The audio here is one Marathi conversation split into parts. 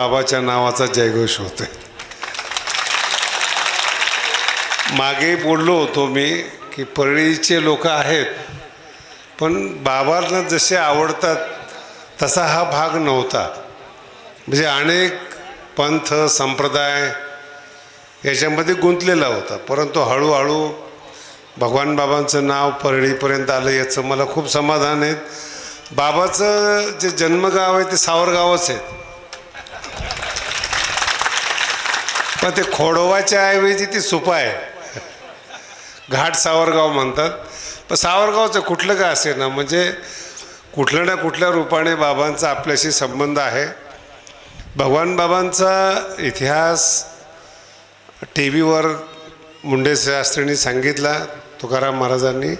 बाबाच्या नावाचा जयघोष होतोय. मागे बोललो होतो मी की परळीचे लोक आहेत पण बाबांना जसे आवडतात तसा हा भाग नव्हता. म्हणजे अनेक पंथ संप्रदाय याच्यामध्ये गुंतलेला होता परंतु हळूहळू भगवान बाबांचं नाव परळीपर्यंत आलं याचं मला खूप समाधान आहे. बाबाचं जे जन्मगाव आहे ते सावरगावच आहे. पण ते खोडोवाच्या ऐवजी ती सुपा आहे. घाट सावरगाव म्हणतात. पण सावरगावचं कुठलं का असे ना म्हणजे कुठल्या ना कुठल्या रूपाने बाबांचा आपल्याशी संबंध आहे. भगवान बाबांचा इतिहास टी व्हीवर मुंडे शास्त्रींनी सांगितला तुकाराम महाराजांनी.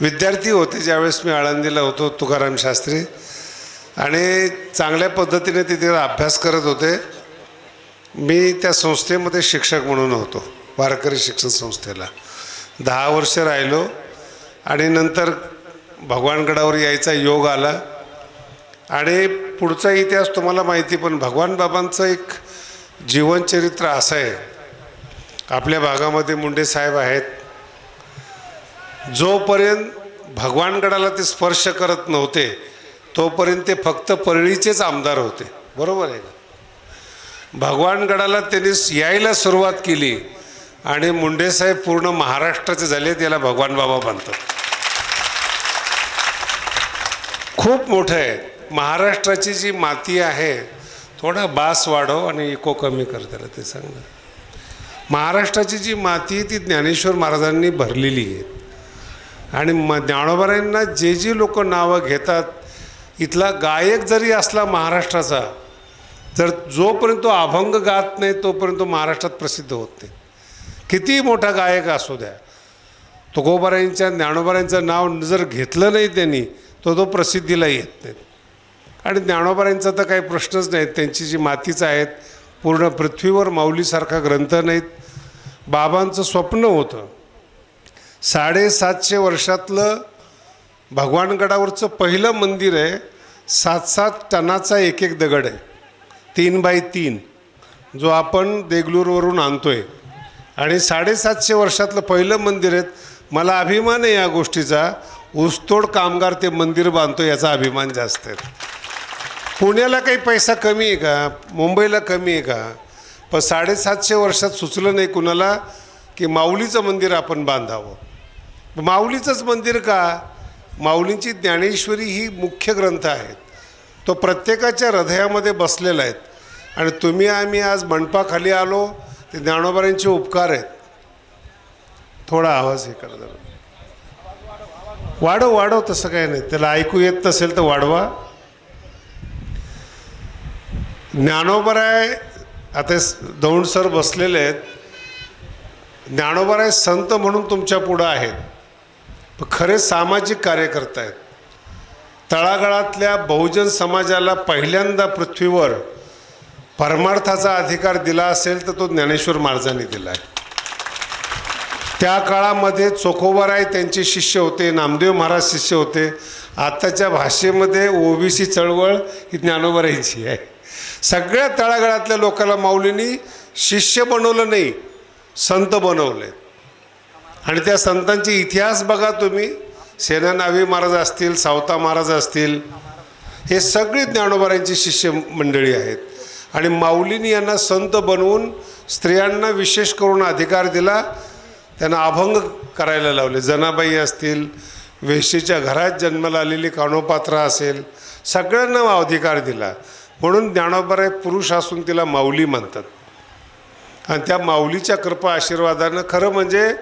विद्यार्थी होते ज्यावेळेस मी आळंदीला होतो तुकाराम शास्त्री. आणि चांगल्या पद्धतीने तिथे अभ्यास करत होते. मी त्या संस्थेमध्ये शिक्षक म्हणून होतो वारकरी शिक्षण संस्थेला. दहा वर्ष राहिलो आणि नंतर भगवानगडावर यायचा योग आला. आणि पुढचा इतिहास तुम्हाला माहिती पण भगवान बाबांचं एक जीवनचरित्र असं आहे. आपल्या भागामध्ये मुंडे साहेब आहेत. जोपर्यंत भगवानगडाला ते स्पर्श करत नव्हते तोपर्यंत ते फक्त परळीचेच आमदार होते. बरोबर आहे का? भगवानगडाला त्यांनी यायला सुरुवात केली आणि मुंडेसाहेब पूर्ण महाराष्ट्राचे झाले त्याला भगवान बाबा म्हणतात. खूप मोठं आहे. महाराष्ट्राची जी माती आहे थोडा बास वाढव आणि इको कमी कर त्याला ते सांग. ना महाराष्ट्राची जी माती ती ज्ञानेश्वर महाराजांनी भरलेली आहे. आणि म ज्ञानोबारांना जे जी लोक नावं घेतात इथला गायक जरी असला महाराष्ट्राचा जर जोपर्यंत तो अभंग गात नाही तोपर्यंत तो महाराष्ट्रात प्रसिद्ध होत नाही. कितीही मोठा गायक असू द्या तुकोबारायांच्या ज्ञानोबारायांचं नाव जर घेतलं नाही त्यांनी तो तो प्रसिद्धीला येत नाही. आणि ज्ञानोबारायांचा तर काही प्रश्नच नाहीत त्यांची जी मातीच आहेत पूर्ण पृथ्वीवर माऊलीसारखा ग्रंथ नाहीत. बाबांचं स्वप्न होतं साडेसातशे वर्षातलं भगवानगडावरचं पहिलं मंदिर आहे सात सात टनाचा एक एक दगड आहे. तीन बाय तीन जो आपण देगलूरवरून आणतो आहे आणि साडेसातशे वर्षातलं पहिलं मंदिर आहे मला अभिमान आहे या गोष्टीचा. ऊसतोड कामगार ते मंदिर बांधतो याचा अभिमान जास्त आहे. पुण्याला काही पैसा कमी आहे का? मुंबईला कमी आहे का? पण साडेसातशे वर्षात सुचलं नाही कुणाला की माऊलीचं मंदिर आपण बांधावं. माऊलीचंच मंदिर का? माऊलींची ज्ञानेश्वरी ही मुख्य ग्रंथ आहेत. तो प्रत्येकाच्या हृदयामध्ये बसलेला आहेत आणि तुम्ही आम्ही आज मंडपाखाली आलो ते ज्ञानोबारांचे उपकार आहेत. थोडा आवाज हे करा जरा. वाढव वाढव तसं काही नाही. त्याला ऐकू येत नसेल तर वाढवा. ज्ञानोबराय आता दौंड सर बसलेले आहेत. ज्ञानोबराय संत म्हणून तुमच्या पुढं आहेत. खरे सामाजिक कार्यकर्ता आहेत. तळागाळातल्या बहुजन समाजाला पहिल्यांदा पृथ्वीवर परमार्थाचा अधिकार दिला असेल तर तो ज्ञानेश्वर महाराजांनी दिला आहे. त्या काळामध्ये चोखोबाराय त्यांचे शिष्य होते नामदेव महाराज शिष्य होते. आत्ताच्या भाषेमध्ये ओबीसी चळवळ ही ज्ञानोबराईची आहे. सगळ्या तळागाळातल्या लोकांना माऊलींनी शिष्य बनवलं नाही संत बनवले आणि त्या संतांचे इतिहास बघा तुम्ही. सेना नावी महाराज असतील सावता महाराज असतील हे सगळी ज्ञानोबारांची शिष्य मंडळी आहेत. आणि माऊलीनी यांना संत बनवून स्त्रियांना विशेष करून अधिकार दिला त्यांना अभंग करायला लावले. जनाबाई असतील वेशीच्या घरात जन्माला आलेली कानोपात्रा असेल सगळ्यांना अधिकार दिला. म्हणून ज्ञानोबाराय पुरुष असून तिला माऊली म्हणतात. आणि त्या माऊलीच्या कृपा आशीर्वादानं खरं म्हणजे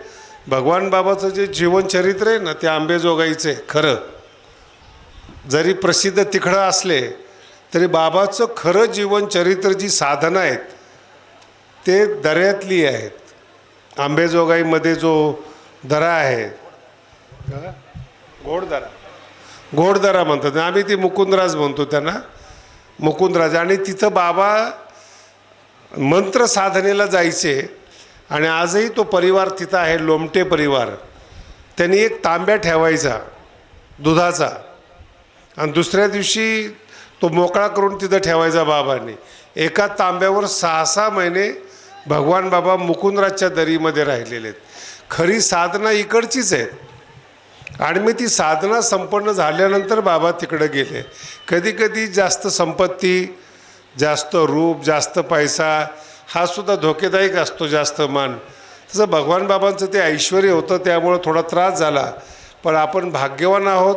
भगवान बाबाचं जे जीवनचरित्र आहे ना ते आंबेजोगाईचं आहे खरं. जरी प्रसिद्ध तिकडं असले तरी बाबाचं खरं जीवनचरित्र जी साधनं आहेत ते दऱ्यातली आहेत. आंबेजोगाईमध्ये जो दरा आहे का? गोडदरा गोडदरा म्हणतात. आम्ही ती मुकुंदराज म्हणतो त्यांना मुकुंदराज. आणि तिथं बाबा मंत्र साधनेला जायचे. आणि आजही तो परिवार तिथं आहे लोमटे परिवार. त्यांनी एक तांब्या ठेवायचा दुधाचा. आणि दुसऱ्या दिवशी तो मोकळा करून तिथं ठेवायचा बाबांनी. एका तांब्यावर सहा सहा महिने भगवान बाबा मुकुंदराजच्या दरीमध्ये राहिलेले आहेत. खरी साधना इकडचीच आहे आणि मी ती साधना संपन्न झाल्यानंतर बाबा तिकडं गेले. कधी कधी जास्त संपत्ती जास्त रूप जास्त पैसा हा सुद्धा धोकेदायक असतो जास्त मान. तसं भगवान बाबांचं ते ऐश्वर होतं त्यामुळं थोडा त्रास झाला. पण आपण भाग्यवान आहोत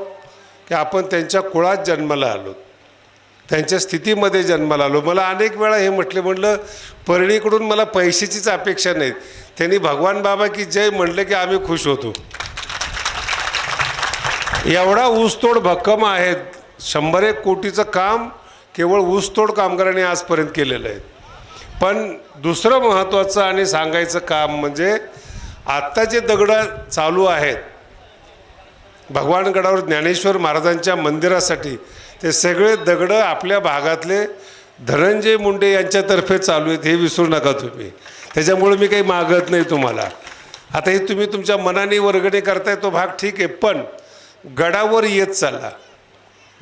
की आपण त्यांच्या कुळात जन्माला आलो. त्यांच्या स्थितीमध्ये जन्माला आलो. मला अनेक वेळा हे म्हटले म्हटलं परिणीकडून मला पैशाचीच अपेक्षा नाहीत. त्यांनी भगवान बाबा की जय म्हणलं की आम्ही खुश होतो. एवढा ऊसतोड भक्कम आहेत. शंभर एक कोटीचं काम केवळ ऊसतोड कामगारांनी आजपर्यंत केलेलं आहे. पण दुसरं महत्त्वाचं आणि सांगायचं काम म्हणजे आत्ता जे दगडं चालू आहेत भगवानगडावर ज्ञानेश्वर महाराजांच्या मंदिरासाठी ते सगळे दगडं आपल्या भागातले धनंजय मुंडे यांच्यातर्फे चालू आहेत हे विसरू नका तुम्ही. त्याच्यामुळे मी काही मागत नाही तुम्हाला. आता हे तुम्ही तुमच्या मनाने वर्गणी करताय तो भाग ठीक आहे पण गडावर येत चाला.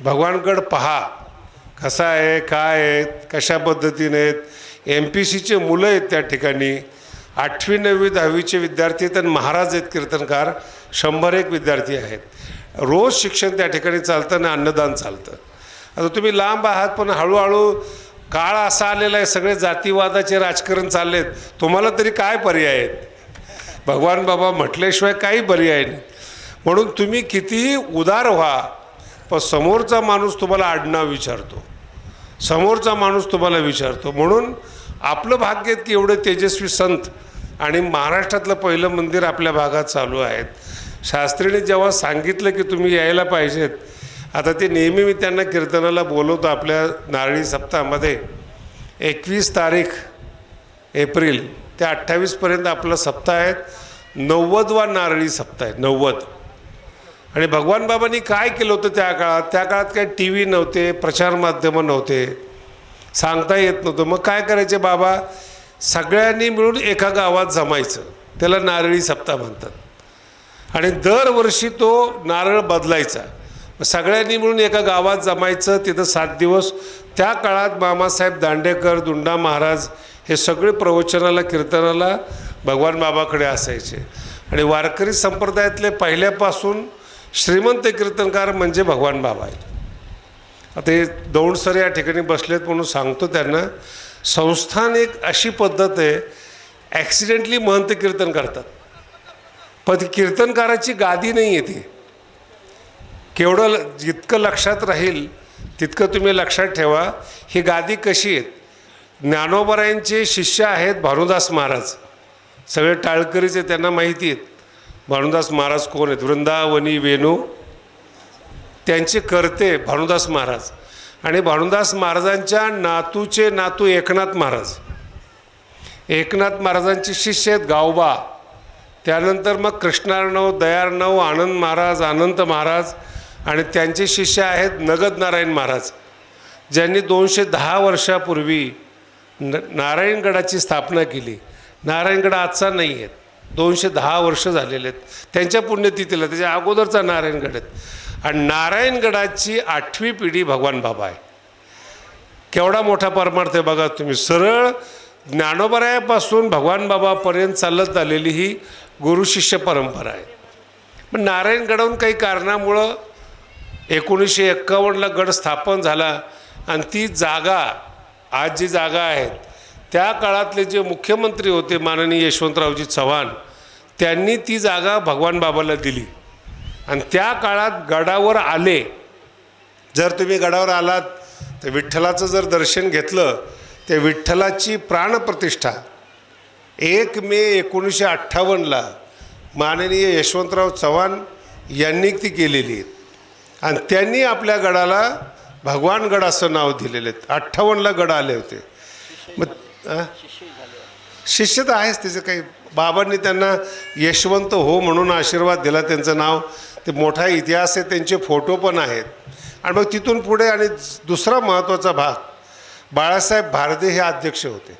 भगवानगड पहा. कसा आहे काय आहेत कशा पद्धतीने आहेत? एम पी सीचे मुलं आहेत त्या ठिकाणी. आठवी नववी दहावीचे विद्यार्थी आहेत महाराज आहेत कीर्तनकार. शंभर एक विद्यार्थी आहेत. रोज शिक्षण त्या ठिकाणी चालतं आणि अन्नदान चालतं. आता तुम्ही लांब आहात पण हळूहळू काळ असा आलेला आहे सगळे जातीवादाचे राजकारण चाललेत. तुम्हाला तरी काय पर्याय आहेत? भगवान बाबा म्हटल्याशिवाय काही पर्याय नाही. म्हणून तुम्ही कितीही उदार व्हा पण समोरचा माणूस तुम्हाला आडनाव विचारतो. समोरचा माणूस तुम्हाला विचारतो. म्हणून आपलं भाग्य की एवढे तेजस्वी संत आणि महाराष्ट्रातलं पहिलं मंदिर आपल्या भागात चालू आहेत. शास्त्रीने जेव्हा सांगितलं की तुम्ही यायला पाहिजेत आता ते नेहमी मी त्यांना कीर्तनाला बोलवतो आपल्या नारळी सप्ताहामध्ये. एकवीस तारीख एप्रिल ते अठ्ठावीसपर्यंत आपलं सप्ताह आहेत. नव्वदवा नारळी सप्ताह आहे नव्वद. आणि भगवान बाबांनी काय केलं होतं त्या काळात? त्या काळात काही टी व्ही नव्हते प्रचारमाध्यमं नव्हते. सांगता येत नव्हतं. मग काय करायचे बाबा? सगळ्यांनी मिळून एका गावात जमायचं. त्याला नारळी सप्ताह म्हणतात. आणि दरवर्षी तो नारळ बदलायचा. सगळ्यांनी मिळून एका गावात जमायचं. तिथं सात दिवस. त्या काळात मामासाहेब दांडेकर दुंडा महाराज हे सगळे प्रवचनाला कीर्तनाला भगवान बाबाकडे असायचे. आणि वारकरी संप्रदायातले पहिल्यापासून श्रीमंत कीर्तनकार म्हणजे भगवान बाबा आहेत. आता हे दौंडसर या ठिकाणी बसलेत म्हणून सांगतो त्यांना संस्थान एक अशी पद्धत आहे ॲक्सिडेंटली महंत कीर्तन करतात. पण ती कीर्तनकाराची गादी नाही आहे ती. केवढं ल- जितकं लक्षात राहील तितकं तुम्ही लक्षात ठेवा ही गादी कशी आहेत? ज्ञानोबरायांचे शिष्य आहेत भानुदास महाराज. सगळे टाळकरीचे त्यांना माहिती आहेत. भानुदास महाराज कोण आहेत? वृंदावनी वेणू. त्यांचे करते भानुदास महाराज. आणि भानुदास महाराजांच्या नातूचे नातू एकनाथ महाराज. एकनाथ महाराजांचे शिष्य आहेत गावबा. त्यानंतर मग कृष्णार्णव दयार्णव आनंद महाराज अनंत महाराज आणि त्यांचे शिष्य आहेत नगद नारायण महाराज ज्यांनी दोनशे दहा वर्षापूर्वी न नारायणगडाची स्थापना केली. नारायणगड आजचा नाही आहेत दोनशे दहा वर्ष झालेले आहेत. त्यांच्या पुण्यतिथीला त्याच्या अगोदरचा नारायणगड आहेत. आणि नारायणगडाची आठवी पिढी भगवान बाबा आहे. केवढा मोठा परमार्थ आहे बघा तुम्ही. सरळ ज्ञानोबरायापासून भगवान बाबापर्यंत चालत आलेली ही गुरुशिष्य परंपरा आहे. पण नारायणगडाहून काही कारणामुळं एकोणीसशे एक्कावन्नला गड स्थापन झाला. आणि ती जागा आज जी जागा आहेत त्या काळातले जे मुख्यमंत्री होते माननीय यशवंतरावजी चव्हाण त्यांनी ती जागा भगवान बाबाला दिली. आणि त्या काळात गडावर आले. जर तुम्ही गडावर आलात तर विठ्ठलाचं जर दर्शन घेतलं तर विठ्ठलाची प्राणप्रतिष्ठा. एक मे एकोणीसशे अठ्ठावन्नला माननीय यशवंतराव चव्हाण यांनी ती केलेली. आहे आणि त्यांनी आपल्या गडाला भगवानगड असं नाव दिलेलं आहे. अठ्ठावन्नला गड आले होते. मग शिष्य तर आहेच त्याचं काही बाबांनी त्यांना यशवंत हो म्हणून आशीर्वाद दिला त्यांचं नाव. ते मोठा इतिहास आहे त्यांचे फोटो पण आहेत. आणि मग तिथून पुढे आणि दुसरा महत्त्वाचा भाग बाळासाहेब भारदे हे अध्यक्ष होते.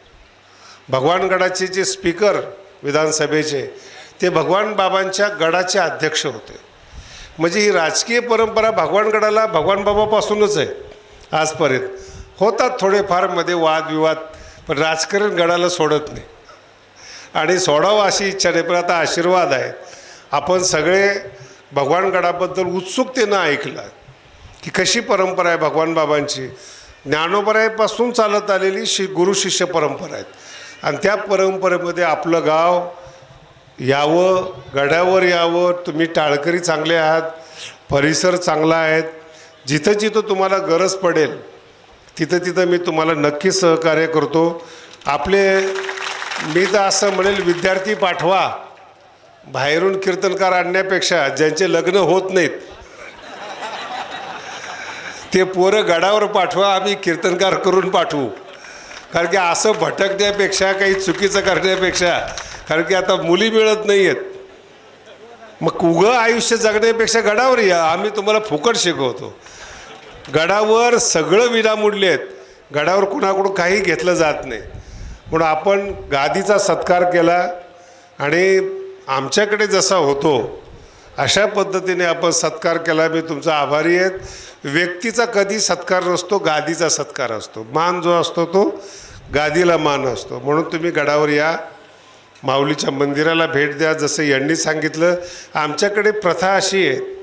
भगवानगडाचे जे स्पीकर विधानसभेचे ते भगवान बाबांच्या गडाचे अध्यक्ष होते. म्हणजे ही राजकीय परंपरा भगवानगडाला भगवान बाबापासूनच आहे आजपर्यंत. होतात थोडेफारमध्ये वादविवाद पण राजकारण गडाला सोडत नाही. आणि सोडावं अशी इच्छा नाही पण आता आशीर्वाद आहे. आपण सगळे भगवान गडाबद्दल उत्सुकतेनं ऐकलं की कशी परंपरा आहे भगवान बाबांची. ज्ञानोबरायपासून चालत आलेली शि गुरु शिष्य परंपरा आहेत. आणि त्या परंपरेमध्ये आपलं गाव यावं गड्यावर यावं तुम्ही टाळकरी चांगले आहात परिसर चांगला आहेत जिथं जिथं तुम्हाला गरज पडेल तिथं तिथं मी तुम्हाला नक्की सहकार्य करतो. आपले मी तर असं म्हणेल विद्यार्थी पाठवा. बाहेरून कीर्तनकार आणण्यापेक्षा ज्यांचे लग्न होत नाहीत ते पोरं गडावर पाठवा आम्ही कीर्तनकार करून पाठवू. कारण की असं भटकण्यापेक्षा काही चुकीचं करण्यापेक्षा कारण की आता मुली मिळत नाही आहेत मग उगं आयुष्य जगण्यापेक्षा गडावर या आम्ही तुम्हाला फुकट शिकवतो. गडावर सगळं विनामूल्य आहेत. गडावर कुणाकडून काही घेतलं जात नाही. म्हणून आपण गादीचा सत्कार केला आणि आमच्याकडे जसा होतो अशा पद्धतीने आपण सत्कार केला. मी तुमचा आभारी आहेत व्यक्तीचा कधी सत्कार नसतो गादीचा सत्कार असतो. मान जो असतो तो गादीला मान असतो. म्हणून तुम्ही गडावर या. माऊलीच्या मंदिराला भेट द्या. जसं यांनी सांगितलं आमच्याकडे प्रथा अशी आहे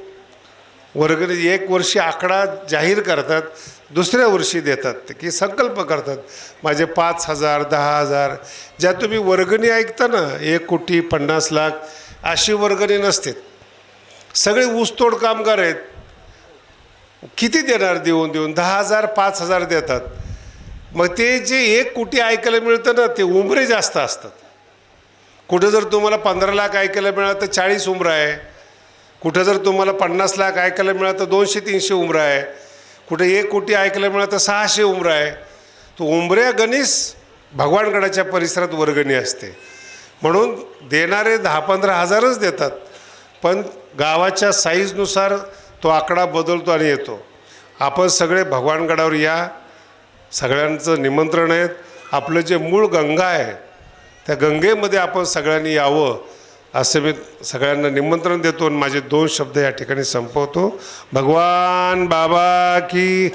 वर्गणी एक वर्षी आकडा जाहीर करतात दुसऱ्या वर्षी देतात. ते की संकल्प करतात. माझे पाच हजार दहा हजार ज्या तुम्ही वर्गणी ऐकता ना एक कोटी पन्नास लाख अशी वर्गणी नसते. सगळे ऊसतोड कामगार आहेत. किती देणार देऊन देऊन? दहा हजार पाच हजार देतात. मग ते जे एक कोटी ऐकायला मिळतं ना ते उमरे जास्त असतात. कुठं जर तुम्हाला पंधरा लाख ऐकायला मिळालं तर चाळीस उमरा आहे. कुठं जर तुम्हाला पन्नास लाख ऐकायला मिळालं तर दोनशे तीनशे उमरा आहे. कुठे एक कोटी ऐकायला मिळालं तर सहाशे उमरा आहे. तो उमऱ्या गणेश भगवानगडाच्या परिसरात वर्गणी असते. म्हणून देणारे दहा पंधरा हजारच देतात. पण गावाच्या साईजनुसार तो आकडा बदलतो आणि येतो. आपण सगळे भगवानगडावर या. सगळ्यांचं निमंत्रण आहे आपलं जे मूळ गंगा आहे त्या गंगेमध्ये आपण सगळ्यांनी यावं. असं मी सगळ्यांना निमंत्रण देतो आणि माझे दोन शब्द या ठिकाणी संपवतो. भगवान बाबा की